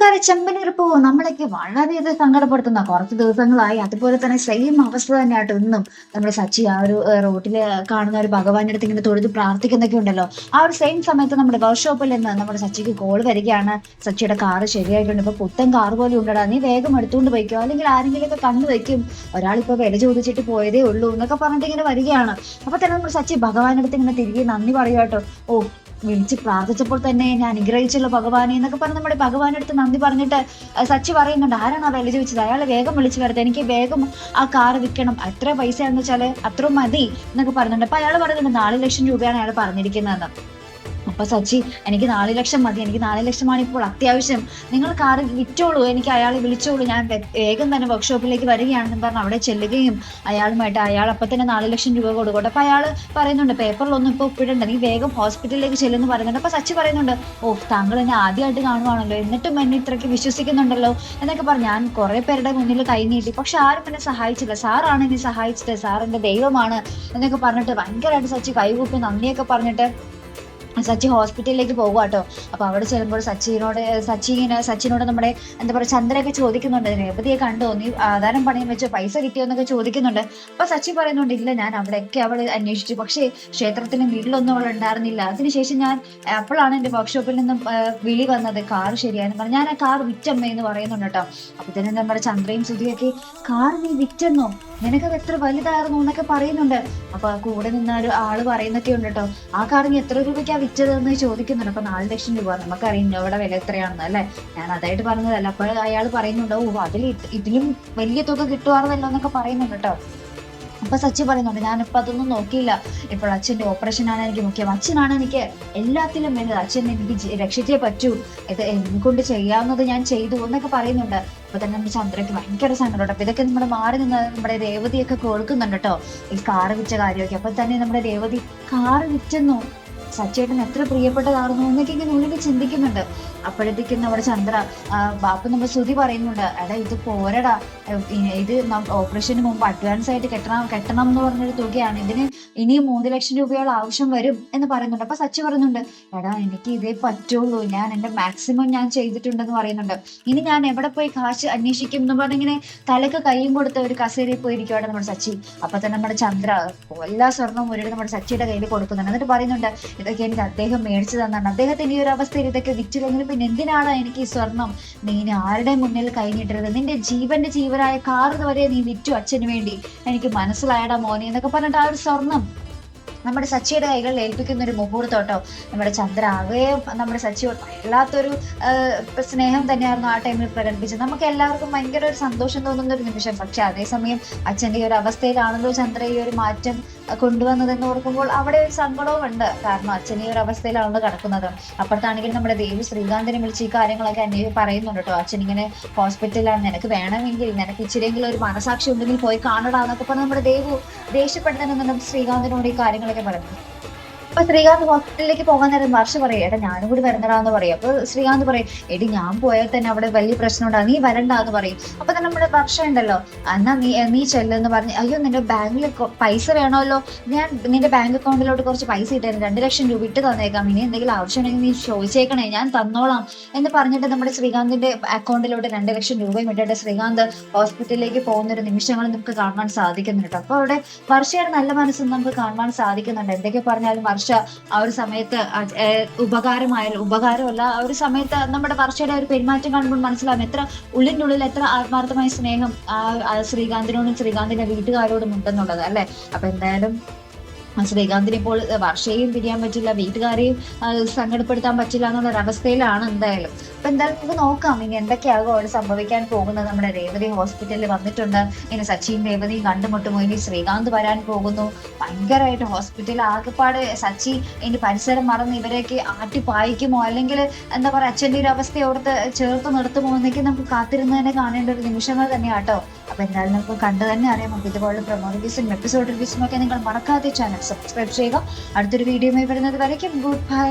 കൂട്ടുകാരെ ചെമ്പനീർപ്പൂ നമ്മളൊക്കെ വളരെയധികം സങ്കടപ്പെടുത്തുന്ന കുറച്ച് ദിവസങ്ങളായി. അതുപോലെ തന്നെ സെയിം അവസ്ഥ തന്നെയായിട്ട് ഇന്നും. നമ്മുടെ സച്ചി ആ ഒരു റോട്ടിൽ കാണുന്ന ഒരു ഭഗവാന്റെ അടുത്ത് ഇങ്ങനെ തൊഴുത് പ്രാർത്ഥിക്കുന്നൊക്കെ ഉണ്ടല്ലോ. ആ ഒരു സെയിം സമയത്ത് നമ്മുടെ വർക്ക്ഷോപ്പിൽ നിന്ന് നമ്മുടെ സച്ചിക്ക് കോൾ വരികയാണ്. സച്ചിയുടെ കാറ് ശരിയായിട്ടുണ്ട്. ഇപ്പൊ പുത്തൻ കാർ പോലെ ഉണ്ടടാ. നീ വേഗം എടുത്തുകൊണ്ട് പോയിക്കോ. അല്ലെങ്കിൽ ആരെങ്കിലും ഒക്കെ കണ്ണു വെക്കും ഒരാളിപ്പോ വില ചോദിച്ചിട്ട് പോയതേ ഉള്ളൂ എന്നൊക്കെ പറഞ്ഞിട്ട് ഇങ്ങനെ വരികയാണ്. അപ്പൊ തന്നെ നമ്മുടെ സച്ചി ഭഗവാന്റെ അടുത്ത് ഇങ്ങനെ തിരികെ നന്ദി പറയുക ഓ വിളിച്ച് പ്രാർത്ഥിച്ചപ്പോൾ തന്നെ ഞാൻ അനുഗ്രഹിച്ചുള്ള ഭഗവാനെ എന്നൊക്കെ പറഞ്ഞ് നമ്മുടെ ഭഗവാന്റെ നന്ദി പറഞ്ഞിട്ട് സച്ചി പറയുന്നുണ്ട് ആരാണ് ആ വില ചോദിച്ചത്? അയാളെ വേഗം വിളിച്ചു വരട്ടെ എനിക്ക് വേഗം ആ കാർ വിൽക്കണം. എത്ര പൈസയാണെന്ന് വെച്ചാൽ അത്ര മതി എന്നൊക്കെ പറയുന്നുണ്ട് അപ്പൊ അയാൾ പറയുന്നുണ്ട് നാല് ലക്ഷം രൂപയാണ് അയാൾ പറഞ്ഞിരിക്കുന്നതെന്ന്. അപ്പൊ സച്ചി എനിക്ക് നാല് ലക്ഷം മതി. എനിക്ക് നാല് ലക്ഷമാണ് ഇപ്പോൾ അത്യാവശ്യം. നിങ്ങൾ കാർ വിറ്റോളൂ. എനിക്ക് അയാളെ വിളിച്ചോളൂ. ഞാൻ വേഗം തന്നെ വർക്ക്ഷോപ്പിലേക്ക് വരികയാണെന്ന് പറഞ്ഞ് അവിടെ ചെല്ലുകയും അയാളുമായിട്ട് അയാൾ അപ്പൊ തന്നെ നാല് ലക്ഷം രൂപ കൊടുക്കട്ടെ അപ്പോൾ അയാൾ പറയുന്നുണ്ട് പേപ്പറിലൊന്നും ഇപ്പൊ ഒപ്പിടണ്ട നീ വേഗം ഹോസ്പിറ്റലിലേക്ക് ചെല്ലുന്നു പറയുന്നുണ്ട്. അപ്പൊ സച്ചി പറയുന്നുണ്ട് ഓ താങ്കൾ എന്നെ ആദ്യമായിട്ട് കാണുവാണല്ലോ. എന്നിട്ടും എന്നെ ഇത്രയ്ക്ക് വിശ്വസിക്കുന്നുണ്ടല്ലോ. എന്നൊക്കെ പറഞ്ഞു ഞാൻ കുറെ പേരുടെ മുന്നിൽ കൈ നീട്ടി. പക്ഷെ ആരും എന്നെ സഹായിച്ചില്ല. സാറാണ് എന്നെ സഹായിച്ചത്. സാറിന്റെ ദൈവമാണ്. എന്നൊക്കെ പറഞ്ഞിട്ട് ഭയങ്കരമായിട്ട് സച്ചി കൈകൂപ്പി നന്ദിയൊക്കെ പറഞ്ഞിട്ട് സച്ചി ഹോസ്പിറ്റലിലേക്ക് പോകുക കേട്ടോ അപ്പൊ അവിടെ ചെല്ലുമ്പോൾ സച്ചിനോട് സച്ചിനെ സച്ചിനോട് നമ്മുടെ എന്താ പറയുക ചന്ദ്രയൊക്കെ ചോദിക്കുന്നുണ്ട്. രേവതിയെ കണ്ടോ. നീ ആധാരം പണയം വെച്ച്? പൈസ കിട്ടിയോ എന്നൊക്കെ ചോദിക്കുന്നുണ്ട്. അപ്പോൾ സച്ചി പറയുന്നുണ്ട് ഇല്ല ഞാൻ അവിടെയൊക്കെ അവൾ അന്വേഷിച്ചു. പക്ഷേ ക്ഷേത്രത്തിലും വീട്ടിലൊന്നും അവൾ ഉണ്ടായിരുന്നില്ല. അതിനുശേഷം ഞാൻ അപ്പോഴാണ് എന്റെ വർക്ക്ഷോപ്പിൽ നിന്നും വിളി വന്നത്. കാർ ശരിയായെന്ന് പറഞ്ഞു. ഞാൻ ആ കാർ വിറ്റമ്മ എന്ന് പറയുന്നുണ്ട് കേട്ടോ അപ്പൊ തന്നെ നമ്മുടെ ചന്ദ്രയും സുധിയൊക്കെ കാർ നീ വിറ്റെന്നോ? നിനക്കത് എത്ര വലുതായിരുന്നു എന്നൊക്കെ പറയുന്നുണ്ട്. അപ്പൊ കൂടെ നിന്ന ഒരു ആൾ പറയുന്നൊക്കെ ഉണ്ട് കേട്ടോ ആ കാർ നീ എത്ര രൂപയ്ക്കാ വിറ്റതെന്ന് ചോദിക്കുന്നുണ്ട്. അപ്പൊ നാല് ലക്ഷം രൂപ. നമുക്കറിയാം ഇവിടെ വില എത്രയാണെന്ന് അല്ലെ? ഞാൻ അതായിട്ട് പറഞ്ഞതല്ല. അപ്പോൾ അയാൾ പറയുന്നുണ്ട് ഓ അതിൽ ഇതിലും വലിയ തുക കിട്ടുവാറുന്നല്ലോ എന്നൊക്കെ പറയുന്നുണ്ട് കേട്ടോ അപ്പൊ സച്ചി പറയുന്നുണ്ട് ഞാനിപ്പോ അതൊന്നും നോക്കിയില്ല. ഇപ്പോൾ അച്ഛന്റെ ഓപ്പറേഷൻ ആണ് എനിക്ക് മുഖ്യം. അച്ഛനാണ് എനിക്ക് എല്ലാത്തിലും വലുത് അച്ഛൻ എനിക്ക് രക്ഷിച്ചേ പറ്റൂ. ഇത് എന്നെ കൊണ്ട് ചെയ്യാവുന്നത് ഞാൻ ചെയ്തു എന്നൊക്കെ പറയുന്നുണ്ട്. അപ്പൊ തന്നെ നമ്മുടെ ചന്ദ്രയ്ക്ക് ഭയങ്കര സങ്കടമുണ്ട്. അപ്പൊ ഇതൊക്കെ നമ്മുടെ മാറി നിന്ന് നമ്മുടെ രേവതിയൊക്കെ കേൾക്കുന്നുണ്ട് കേട്ടോ ഈ കാറ് വിറ്റ കാര്യമൊക്കെ. അപ്പൊ തന്നെ നമ്മുടെ രേവതി കാറ് വിറ്റെന്നു? സച്ചേട്ടൻ എത്ര പ്രിയപ്പെട്ടതായിരുന്നു എന്നൊക്കെ ഉള്ളിൽ ചിന്തിക്കുന്നുണ്ട്. അപ്പോഴത്തേക്കും നമ്മുടെ ചന്ദ്ര ബാപ്പ നമ്മൾ ശ്രുതി പറയുന്നുണ്ട് എടാ ഇത് പോരടാ. ഇത് ഓപ്പറേഷന് മുമ്പ് അഡ്വാൻസ് ആയിട്ട് കെട്ടണം കെട്ടണം എന്ന് പറഞ്ഞൊരു തുകയാണ്. ഇതിന് ഇനി മൂന്ന് ലക്ഷം രൂപയോളം ആവശ്യം വരും എന്ന് പറയുന്നുണ്ട്. അപ്പൊ സച്ചി പറയുന്നുണ്ട് എടാ എനിക്ക് ഇതേ പറ്റുള്ളൂ. ഞാൻ എന്റെ മാക്സിമം ഞാൻ ചെയ്തിട്ടുണ്ടെന്ന് പറയുന്നുണ്ട്. ഇനി ഞാൻ എവിടെ പോയി കാശ് അന്വേഷിക്കും എന്ന് പറഞ്ഞിങ്ങനെ തലക്ക് കൈയും കൊടുത്ത ഒരു കസേരയിൽ പോയിരിക്കുവാണ് നമ്മുടെ സച്ചി. അപ്പൊ തന്നെ നമ്മുടെ ചന്ദ്ര എല്ലാ സ്വർണവും ഒരു നമ്മുടെ സച്ചിയുടെ കയ്യിൽ കൊടുക്കുന്നുണ്ട്. എന്നിട്ട് പറയുന്നുണ്ട് ഇതൊക്കെ എനിക്ക് അദ്ദേഹം മേടിച്ചു തന്നാണ് അദ്ദേഹത്തിന്റെ ഈ ഒരു അവസ്ഥയിൽ ഇതൊക്കെ വിറ്റില്ലെങ്കിലും പിന്നെ എന്തിനാണ് എനിക്ക് ഈ സ്വർണം? നീ ആരുടെ മുന്നിൽ കഴിഞ്ഞിട്ടത് നിന്റെ ജീവന്റെ ജീവനായ കാർ വരെ നീ വിറ്റു അച്ഛന് വേണ്ടി. എനിക്ക് മനസ്സിലായടാ മോനെ എന്നൊക്കെ പറഞ്ഞിട്ട് ആ ഒരു സ്വർണം നമ്മുടെ സച്ചിയുടെ കൈകളിൽ ഏൽപ്പിക്കുന്ന ഒരു മുഹൂർത്തോട്ടോ നമ്മുടെ ചന്ദ്ര ആകെ നമ്മുടെ സച്ചിയോട് വല്ലാത്തൊരു സ്നേഹം തന്നെയായിരുന്നു ആ ടൈമിൽ പ്രകടിപ്പിച്ചത്. നമുക്ക് എല്ലാവർക്കും ഭയങ്കര ഒരു സന്തോഷം തോന്നുന്ന ഒരു നിമിഷം. പക്ഷെ അതേസമയം അച്ഛന്റെ ഈ ഒരു അവസ്ഥയിലാണല്ലോ ചന്ദ്ര ഈ ഒരു മാറ്റം കൊണ്ടുവന്നതെന്ന് ഓർക്കുമ്പോൾ അവിടെ ഒരു സങ്കടവും ഉണ്ട്. കാരണം അച്ഛൻ ഈ ഒരു അവസ്ഥയിലാണല്ലോ കിടക്കുന്നത്. അപ്പുറത്താണെങ്കിൽ നമ്മുടെ ദേവി ശ്രീകാന്തിനെ വിളിച്ച് ഈ കാര്യങ്ങളൊക്കെ അന്വേ പറയുന്നുണ്ട് കേട്ടോ. അച്ഛൻ ഇങ്ങനെ ഹോസ്പിറ്റലിലാണ്. നിനക്ക് വേണമെങ്കിൽ നിനക്ക് ഇച്ചിരിയെങ്കിലും ഒരു മനസാക്ഷി ഉണ്ടെങ്കിൽ പോയി കാണടാ എന്നൊക്കെ പറഞ്ഞ് നമ്മുടെ ദേവു ദേഷ്യപ്പെടുന്നതിന് ശ്രീകാന്തിനോട് ഈ കാര്യങ്ങളൊക്കെ പറഞ്ഞു അപ്പൊ ശ്രീകാന്ത് ഹോസ്പിറ്റലിലേക്ക് പോകാൻ നേരം വർഷ പറയും ഏട്ടാ ഞാനും കൂടി വരുന്നടാന്ന് പറയും. അപ്പൊ ശ്രീകാന്ത് പറയും എടി ഞാൻ പോയാൽ തന്നെ അവിടെ വലിയ പ്രശ്നം ഉണ്ടാകും നീ വരണ്ടാന്ന് പറയും. അപ്പൊ തന്നെ നമ്മുടെ വർഷ ഉണ്ടല്ലോ എന്നാ നീ നീ ചെല്ലെന്ന് പറഞ്ഞ് അയ്യോ നിന്റെ ബാങ്കിൽ പൈസ വേണമല്ലോ ഞാൻ നിന്റെ ബാങ്ക് അക്കൗണ്ടിലോട്ട് കുറച്ച് പൈസ ഇട്ടായിരുന്നു രണ്ട് ലക്ഷം രൂപ ഇട്ട് തന്നേക്കാം ഇനി എന്തെങ്കിലും ആവശ്യമുണ്ടെങ്കിൽ നീ ചോദിച്ചേക്കണേ ഞാൻ തന്നോളാം. എന്ന് പറഞ്ഞിട്ട് നമ്മുടെ ശ്രീകാന്തിന്റെ അക്കൗണ്ടിലോട്ട് രണ്ട് ലക്ഷം രൂപയും ഇട്ടിട്ട് ശ്രീകാന്ത് ഹോസ്പിറ്റലിലേക്ക് പോകുന്ന ഒരു നിമിഷങ്ങൾ നമുക്ക് കാണാൻ സാധിക്കുന്നുണ്ട്. അപ്പൊ അവിടെ വർഷയുടെ നല്ല മനസ്സും നമുക്ക് കാണാൻ സാധിക്കുന്നുണ്ട്. എന്തൊക്കെ പറഞ്ഞാലും ആ ഒരു സമയത്ത് ഉപകാരമായാലും ഉപകാരമല്ല ആ ഒരു സമയത്ത് നമ്മുടെ വർഷയുടെ ഒരു പെരുമാറ്റം കാണുമ്പോൾ മനസ്സിലാവും എത്ര ഉള്ളിന്റെ ഉള്ളിൽ എത്ര ആത്മാർത്ഥമായ സ്നേഹം ആ ശ്രീകാന്തിനോടും ശ്രീകാന്തിന്റെ വീട്ടുകാരോടും ഉണ്ടെന്നുള്ളത് അല്ലെ? അപ്പൊ എന്തായാലും ശ്രീകാന്തിനെ ഇപ്പോൾ വർഷയും പിരിയാൻ പറ്റില്ല വീട്ടുകാരെയും സങ്കടപ്പെടുത്താൻ പറ്റില്ല എന്നുള്ള അവസ്ഥയിലാണ് എന്തായാലും. അപ്പൊ എന്തായാലും നമുക്ക് നോക്കാം ഇനി എന്തൊക്കെയാകും അവിടെ സംഭവിക്കാൻ പോകുന്നത്. നമ്മുടെ രേവതി ഹോസ്പിറ്റലിൽ വന്നിട്ടുണ്ട്. ഇനി സച്ചിൻ രേവതിയും കണ്ടുമുട്ടുമോ ഇനി ശ്രീകാന്ത് വരാൻ പോകുന്നു. ഭയങ്കരമായിട്ട് ഹോസ്പിറ്റൽ ആകെപ്പാട് സച്ചി ഇനി പരിസരം മറന്ന് ഇവരെയൊക്കെ ആട്ടി പായിക്കുമോ? അല്ലെങ്കിൽ എന്താ പറയാ അച്ഛന്റെ ഒരു അവസ്ഥ അവിടുത്തെ ചേർത്ത് നിർത്തുമോ എന്നൊക്കെ നമുക്ക് കാത്തിരുന്ന് തന്നെ കാണേണ്ട ഒരു നിമിഷങ്ങൾ തന്നെയാട്ടോ. അപ്പൊ എന്തായാലും നമുക്ക് കണ്ടു തന്നെ അറിയാം. അപ്പൊ ഇതുപോലുള്ള പ്രൊമോ റിവ്യൂസും എപ്പിസോഡ് റിവ്യൂസും ഒക്കെ നിങ്ങൾ മറക്കാതെ ചാനൽ സബ്സ്ക്രൈബ് ചെയ്യുക. അടുത്തൊരു വീഡിയോയുമായി വരുന്നത് വരയ്ക്കും. Good bye